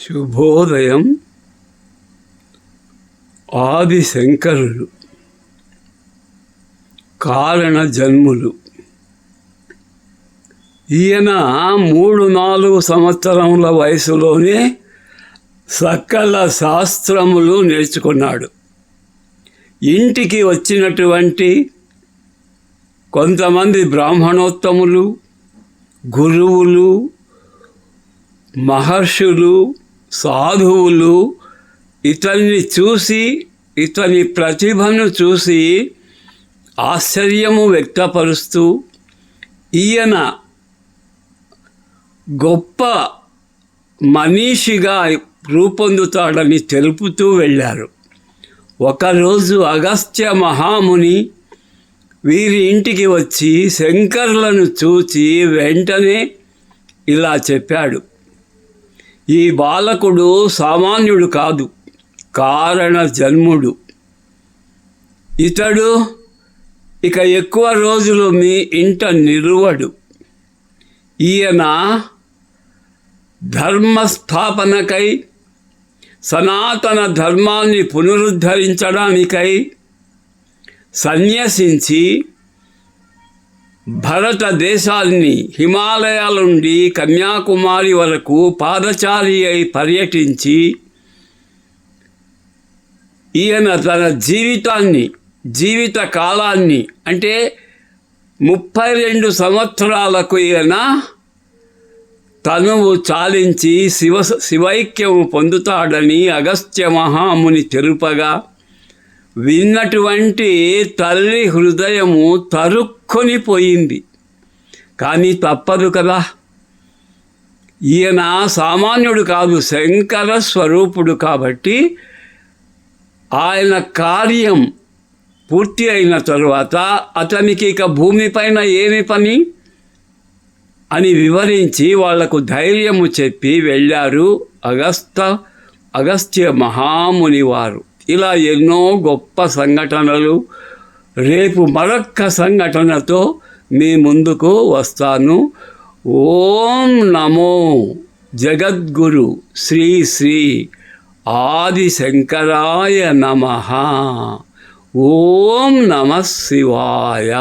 శుభోదయం ఆది శంకరులు కారణ జన్ములు ఈయన మూడు నాలుగు సంవత్సరముల వయసులోనే సకల శాస్త్రములు నేర్చుకున్నాడు. ఇంటికి వచ్చినటువంటి కొంతమంది బ్రాహ్మణోత్తములు గురువులు మహర్షులు సాధువులు ఇతన్ని చూసి ఇతని ప్రతిభను చూసి ఆశ్చర్యము వ్యక్తపరుస్తూ ఈయన గొప్ప మనీషిగా రూపొందుతాడని తెలుపుతూ వెళ్ళారు. ఒకరోజు అగస్త్య మహాముని వీరి ఇంటికి వచ్చి శంకర్లను చూచి వెంటనే ఇలా చెప్పాడు. ఈ బాలకుడు సామాన్యుడు కాదు కారణ జన్ముడు ఇతడు ఇక ఎక్కువ రోజులు మీ ఇంట నిలువడు. ఈయన ధర్మస్థాపనకై సనాతన ధర్మాన్ని పునరుద్ధరించడానికై సన్యసించి భారతదేశాన్ని హిమాలయాల నుండి కన్యాకుమారి వరకు పాదచారి అయి పర్యటించి ఈయన తన జీవితాన్ని జీవిత కాలాన్ని అంటే ముప్పై రెండు సంవత్సరాలకు ఈయన తనువు చాలించి శివ శివైక్యము పొందుతాడని అగస్త్య మహాముని తెలుపగా విన్నటువంటి తల్లి హృదయము తరుక్ కొనిపోయింది. పోయింది కానీ తప్పదు కదా. ఈయన సామాన్యుడు కాదు శంకర స్వరూపుడు కాబట్టి ఆయన కార్యం పూర్తి అయిన తరువాత అతనికి ఇక భూమిపైన ఏమి పని? అని వివరించి వాళ్ళకు ధైర్యము చెప్పి వెళ్ళారు అగస్త అగస్త్య మహాముని వారు ఇలా ఎన్నో గొప్ప సంఘటనలు రేపు మరొక్క సంఘటనతో మీ ముందుకు వస్తాను. ఓం నమో జగద్గురు శ్రీ శ్రీ ఆది శంకరాయ నమ. ఓం నమ శివాయ.